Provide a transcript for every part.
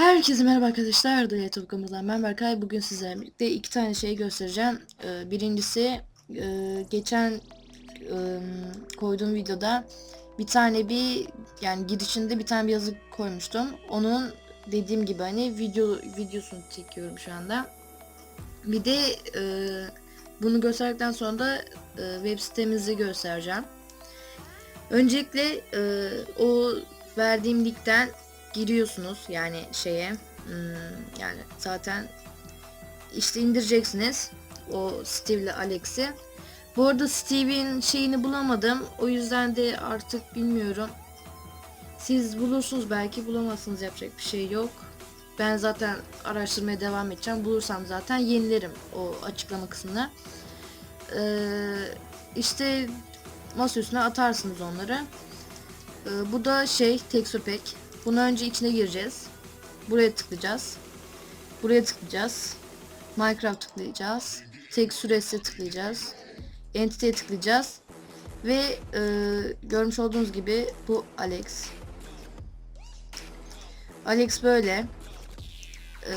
Herkese merhaba arkadaşlar. YouTube kanalından ben Berkay. Bugün sizlerle birlikte iki tane şey göstereceğim. Ee, birincisi e, geçen e, koyduğum videoda bir tane bir yani girişinde bir tane bir yazı koymuştum. Onun dediğim gibi hani video videosunu çekiyorum şu anda. Bir de e, bunu gösterdikten sonra da web sitemizi göstereceğim. Öncelikle o verdiğim linkten giriyorsunuz yani şeye hmm, yani zaten işte indireceksiniz o Steve ile Alex'i. Bu arada Steve'in şeyini bulamadım. O yüzden de artık bilmiyorum. Siz bulursunuz belki bulamazsınız yapacak bir şey yok. Ben zaten araştırmaya devam edeceğim. Bulursam zaten yenilerim o açıklama kısmına. Ee, işte masa üstüne atarsınız onları. Ee, bu da şey texture pack. Bunu önce içine gireceğiz. Buraya tıklayacağız. Buraya tıklayacağız. Minecraft tıklayacağız. Texture S'e tıklayacağız. Entity'ye tıklayacağız. Ve e, görmüş olduğunuz gibi bu Alex. Alex böyle. E,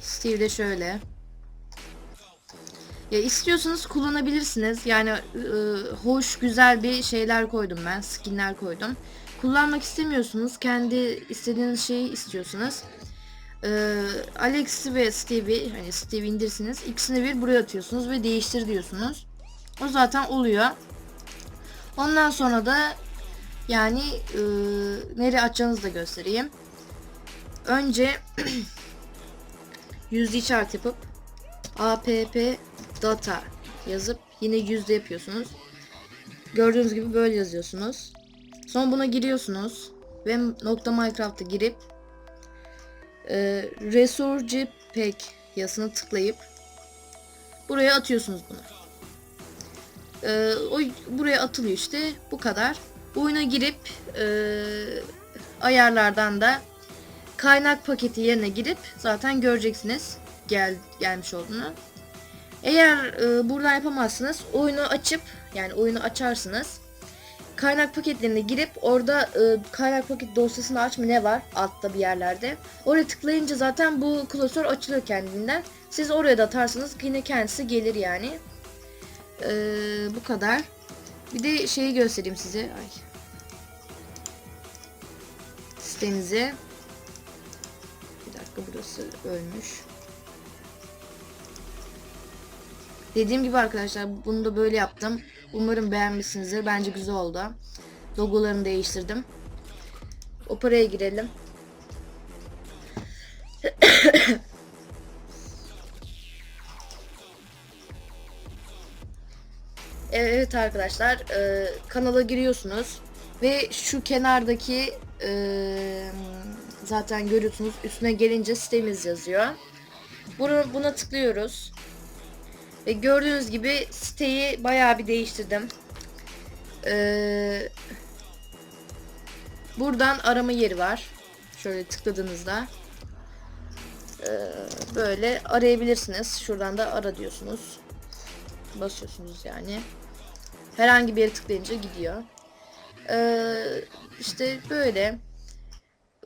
Steve de şöyle. Ya istiyorsanız kullanabilirsiniz. Yani e, hoş güzel bir şeyler koydum ben. Skinler koydum. Kullanmak istemiyorsunuz. Kendi istediğiniz şeyi istiyorsunuz. E, Alex ve Steve'i hani Steve indirsiniz. İkisini bir buraya atıyorsunuz ve değiştir diyorsunuz. O zaten oluyor. Ondan sonra da yani e, nereye açacağınızı da göstereyim. Önce yüzde işaret yapıp app data yazıp yine yüzde yapıyorsunuz. Gördüğünüz gibi böyle yazıyorsunuz. Sonra buna giriyorsunuz ve nokta Minecraft'a girip e, Resource Pack yazısını tıklayıp buraya atıyorsunuz bunu. E, o buraya atılıyor işte bu kadar. Oyuna girip e, ayarlardan da kaynak paketi yerine girip zaten göreceksiniz gel gelmiş olduğunu. Eğer e, buradan yapamazsınız oyunu açıp yani oyunu açarsınız. Kaynak paketlerine girip orada e, kaynak paket dosyasını aç mı ne var altta bir yerlerde. Oraya tıklayınca zaten bu klasör açılıyor kendinden. Siz oraya da atarsanız yine kendisi gelir yani. E, bu kadar. Bir de şeyi göstereyim size. Ay. Sitemizi. Bir dakika burası ölmüş. Dediğim gibi arkadaşlar bunu da böyle yaptım. Umarım beğenmişsinizdir. Bence güzel oldu. Logolarını değiştirdim. Opera'ya girelim. evet arkadaşlar e, kanala giriyorsunuz ve şu kenardaki e, zaten görüyorsunuz üstüne gelince sitemiz yazıyor. Bunu, buna tıklıyoruz. Ve gördüğünüz gibi siteyi bayağı bir değiştirdim. Ee, buradan arama yeri var. Şöyle tıkladığınızda ee, böyle arayabilirsiniz. Şuradan da ara diyorsunuz. Basıyorsunuz yani. Herhangi bir yere tıklayınca gidiyor. Ee, işte böyle.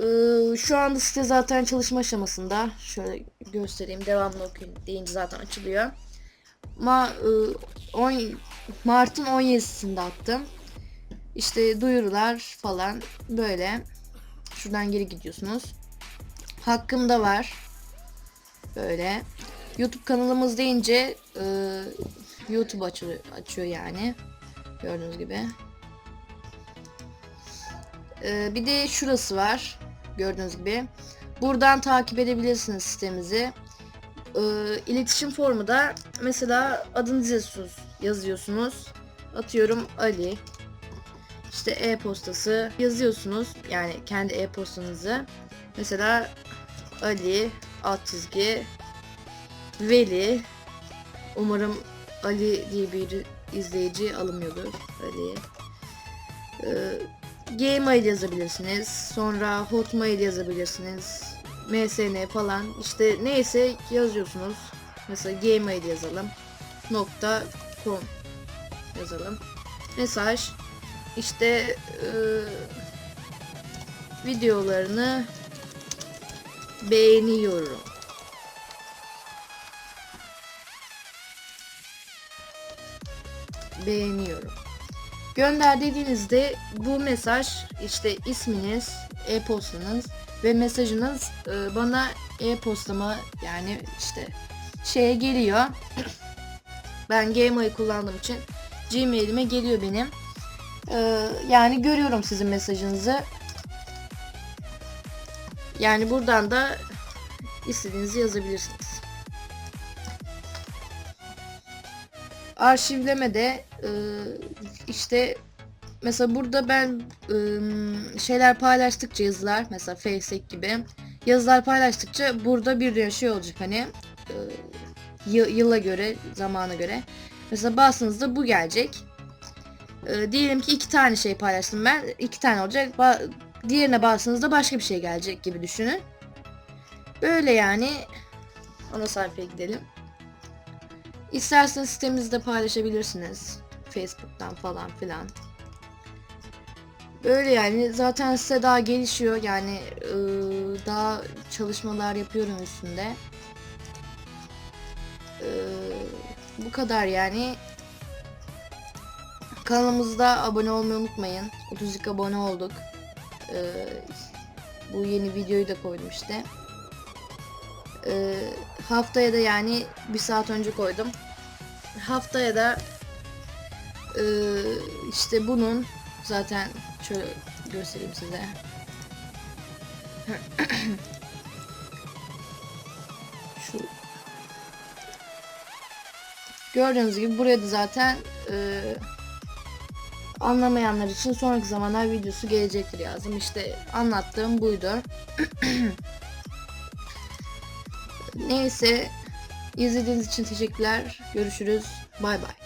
Ee, şu anda site zaten çalışma aşamasında. Şöyle göstereyim. Devamlı okuyun deyince zaten açılıyor. Ma, ıı, on, Mart'ın 17'sinde attım. İşte duyurular falan böyle. Şuradan geri gidiyorsunuz. Hakkımda var. Böyle. YouTube kanalımız deyince ıı, YouTube açıyor, açıyor yani. Gördüğünüz gibi. Ee, bir de şurası var. Gördüğünüz gibi. Buradan takip edebilirsiniz sitemizi e, iletişim formu da mesela adınızı yazıyorsunuz, yazıyorsunuz. Atıyorum Ali. İşte e-postası yazıyorsunuz. Yani kendi e-postanızı. Mesela Ali alt çizgi Veli Umarım Ali diye bir izleyici alınmıyordur. Ali. Ee, Gmail yazabilirsiniz. Sonra Hotmail yazabilirsiniz. MSN falan işte neyse yazıyorsunuz. Mesela gmail yazalım. Nokta com yazalım. Mesaj işte e, videolarını beğeniyorum. Beğeniyorum. Gönder dediğinizde bu mesaj işte isminiz, e-postanız ve mesajınız e, bana e-postama yani işte şeye geliyor. Ben Gmail kullandığım için Gmail'ime geliyor benim. Ee, yani görüyorum sizin mesajınızı. Yani buradan da istediğinizi yazabilirsiniz. Arşivlemede e, işte mesela burada ben e, şeyler paylaştıkça yazılar mesela Facebook gibi yazılar paylaştıkça burada bir şey olacak hani yı- yıla göre zamana göre mesela bastığınızda bu gelecek. E, diyelim ki iki tane şey paylaştım ben iki tane olacak Ba- diğerine bastığınızda başka bir şey gelecek gibi düşünün. Böyle yani ana sayfaya gidelim. İsterseniz sitemizde paylaşabilirsiniz. Facebook'tan falan filan. Böyle yani zaten site daha gelişiyor yani ıı, daha çalışmalar yapıyorum üstünde. Iı, bu kadar yani. Kanalımızda abone olmayı unutmayın. 32 abone olduk. Ee, bu yeni videoyu da koydum işte. Ee, haftaya da yani bir saat önce koydum. Haftaya da ee, işte bunun zaten şöyle göstereyim size. Şu Gördüğünüz gibi buraya da zaten ee, anlamayanlar için sonraki zamanlar videosu gelecektir yazdım. İşte anlattığım buydu. Neyse izlediğiniz için teşekkürler. Görüşürüz. Bay bay.